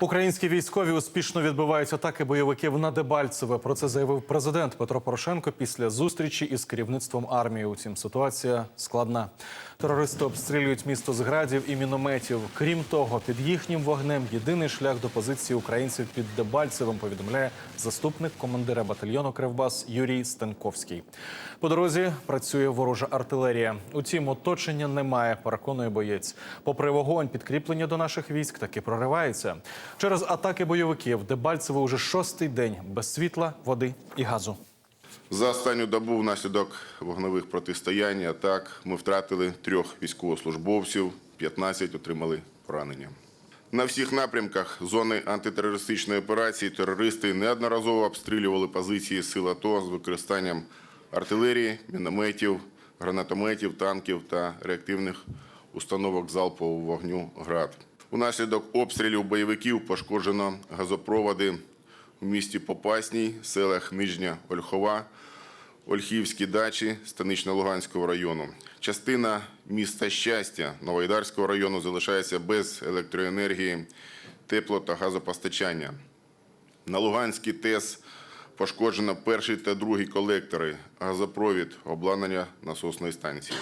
Українські військові успішно відбивають атаки бойовиків на Дебальцеве. Про це заявив президент Петро Порошенко після зустрічі із керівництвом армії. Утім, ситуація складна. Терористи обстрілюють місто з градів і мінометів. Крім того, під їхнім вогнем єдиний шлях до позиції українців під Дебальцевим повідомляє заступник командира батальйону Кривбас Юрій Станковський. По дорозі працює ворожа артилерія. Утім, оточення немає. Переконує боєць. Попри вогонь, підкріплення до наших військ таки проривається. Через атаки бойовиків Дебальцево уже шостий день без світла, води і газу. За останню добу внаслідок вогневих протистоянь атак ми втратили трьох військовослужбовців, 15 отримали поранення. На всіх напрямках зони антитерористичної операції терористи неодноразово обстрілювали позиції сил АТО з використанням артилерії, мінометів, гранатометів, танків та реактивних установок залпового вогню ГРАД. Унаслідок обстрілів бойовиків пошкоджено газопроводи у місті Попасній, селах Нижня Ольхова, Ольхівські дачі Станично-Луганського району. Частина міста Щастя Новоайдарського району залишається без електроенергії, тепло та газопостачання. На Луганській ТЕС пошкоджено перший та другий колектори, газопровід, обладнання насосної станції.